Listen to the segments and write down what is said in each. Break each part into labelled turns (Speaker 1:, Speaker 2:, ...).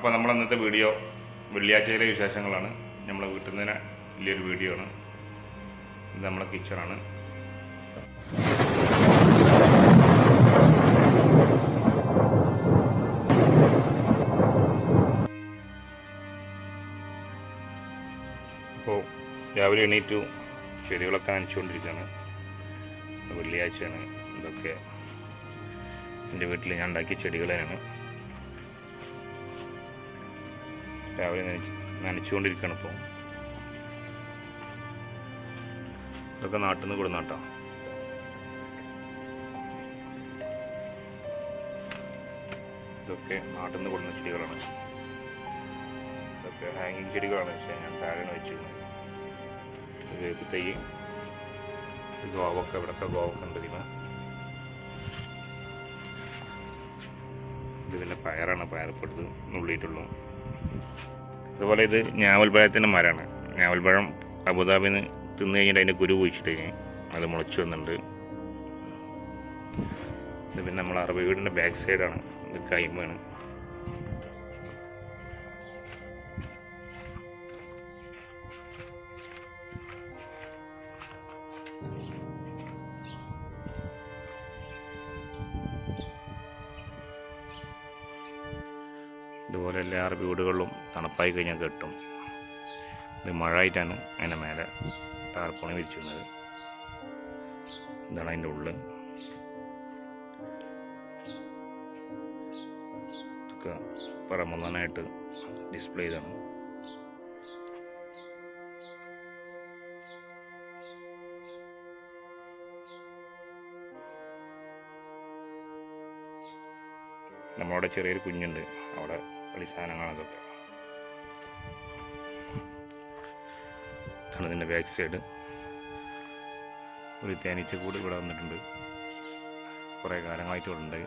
Speaker 1: അപ്പോൾ നമ്മൾ അന്നത്തെ വീഡിയോ വെള്ളിയാഴ്ചയിലെ വിശേഷങ്ങളാണ്. നമ്മളെ വീട്ടിൽ നിന്ന് വലിയൊരു വീഡിയോ ആണ്. ഇത് നമ്മളെ കിച്ചണാണ് അപ്പോൾ രാവിലെ എണീറ്റു ചെടികളൊക്കെ നനച്ചുകൊണ്ടിരിക്കുകയാണ്. വെള്ളിയാഴ്ചയാണ് ഇതൊക്കെ. എന്റെ വീട്ടിൽ ഞാൻ ഉണ്ടാക്കിയ ചെടികളാണ് രാവിലെ നനച്ച് നനച്ചുകൊണ്ടിരിക്കുകയാണ് ഇപ്പോൾ ഇതൊക്കെ നാട്ടിൽ നിന്ന് കൊടുന്നാട്ടോ. ഇതൊക്കെ നാട്ടിൽ നിന്ന് കൊടുന്ന ചെടികളാണ്. ഇതൊക്കെ ഹാങ്ങിങ് ചെടികളാണ്. പക്ഷേ ഞാൻ താഴെ വെച്ചിരുന്നത് ഇത് തൈ ഗോവക്ക ഇവിടൊക്കെ ഗോവക്ക ഉണ്ട് ഇതിന്. ഇത് പിന്നെ പയറാണ്. പയർപ്പെടുത്ത് നുള്ളിയിട്ടുള്ളൂ. അതുപോലെ ഇത് ഞാവൽപ്പഴത്തിന്റെ മരമാണ്. ഞാവൽപ്പഴം അബുദാബിയിൽ നിന്ന് തിന്നു കഴിഞ്ഞിട്ട് അതിന്റെ കുരു കുഴിച്ചിട്ട് അത് മുളച്ചു വന്നിട്ടുണ്ട്. ഇത് പിന്നെ നമ്മൾ അറബി വീടിന്റെ ബാക്ക് സൈഡാണ് ഇത് കൈമാണ് ഇതുപോലെ എല്ലാ വീടുകളിലും തണുപ്പായി കഴിഞ്ഞാൽ കെട്ടും. ഇത് മഴ ആയിട്ടാണ് അതിന്റെ മേലെ ടാർപ്പോണി വിരിച്ചിരുന്നത്. ഇതാണ് അതിന്റെ ഉള്ളിൽ ഇതൊക്കെ പറമ്പനായിട്ട് ഡിസ്പ്ലേ ചെയ്താണ്. നമ്മളവിടെ ചെറിയൊരു കുഞ്ഞുണ്ട്. അവിടെ കളി സാധനങ്ങൾ അതൊക്കെ ഇതാണ് ഇതിന്റെ ബാക്ക് സൈഡ്. ഒരു തേനീച്ച കൂട് ഇവിടെ വന്നിട്ടുണ്ട്. കുറേ കാലങ്ങളായിട്ട് ഇവിടെ ഉണ്ട്.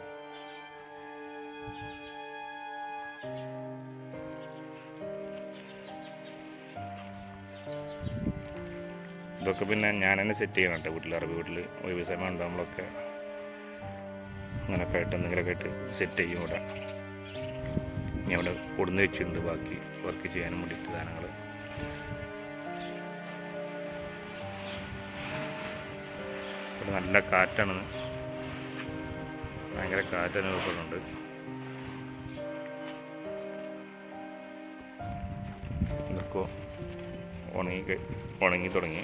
Speaker 1: ഇതൊക്കെ പിന്നെ ഞാൻ തന്നെ സെറ്റ് ചെയ്യണം കേട്ടോ വീട്ടിൽ അറബി വീട്ടിൽ ഒഴിവ് സമയം ഉണ്ടാകുമ്പോഴൊക്കെ അങ്ങനെയൊക്കെ ആയിട്ട് എന്തെങ്കിലുമൊക്കെ ആയിട്ട് സെറ്റ് ചെയ്യും ഇവിടെ. ഇനി അവിടെ കൊടുന്ന് വെച്ചിട്ടുണ്ട്. ബാക്കി വർക്ക് ചെയ്യാനും വേണ്ടിയിട്ട് സാധനങ്ങൾ ഇവിടെ നല്ല കാറ്റാണ്. ഭയങ്കര കാറ്റ് അനുഭവപ്പെടുന്നുണ്ട്. ഇതൊക്കെ ഉണങ്ങി ഉണങ്ങി തുടങ്ങി.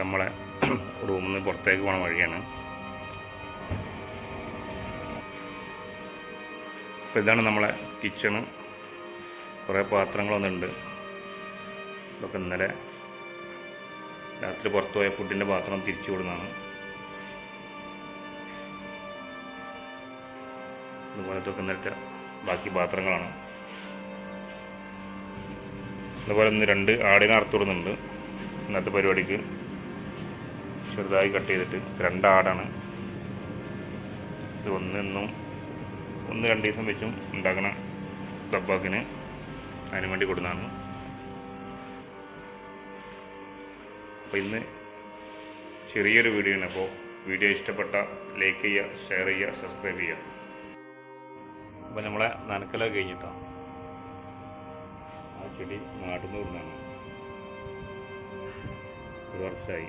Speaker 1: നമ്മളെ റൂമിൽ നിന്ന് പുറത്തേക്ക് പോണ വഴിയാണ്. അപ്പോൾ ഇതാണ് നമ്മളെ കിച്ചണ് കുറേ പാത്രങ്ങളൊന്നുണ്ട്. ഇതൊക്കെ ഇന്നലെ രാത്രി പുറത്തു പോയ ഫുഡിന്റെ പാത്രം തിരിച്ചു വിടുന്നതാണ് അതുപോലെ തൊക്കെ ഇന്നലത്തെ ബാക്കി പാത്രങ്ങളാണ്. അതുപോലെ ഇന്ന് രണ്ട് ആടിനെ അറുത്തുവിടുന്നുണ്ട് ഇന്നത്തെ പരിപാടിക്ക്. ചെറുതായി കട്ട് ചെയ്തിട്ട് രണ്ടാടാണ്. ഇത് ഒന്നെന്നും ഒന്ന് രണ്ട് ദിവസം വെച്ചും ഉണ്ടാക്കണ ദബ്ബാക്കിന് അതിന് വേണ്ടി കൊടുക്കുന്നതാണ് അപ്പോൾ ഇന്ന് ചെറിയൊരു വീഡിയോ ആണ്. അപ്പോൾ വീഡിയോ ഇഷ്ടപ്പെട്ട ലൈക്ക് ചെയ്യുക ഷെയർ ചെയ്യുക സബ്സ്ക്രൈബ് ചെയ്യുക. അപ്പോൾ നമ്മളെ നനക്കലൊക്കെ കഴിഞ്ഞിട്ടോ? ആ ചെടി കൊടുക്കുന്നതാണ് ഒരു വർഷമായി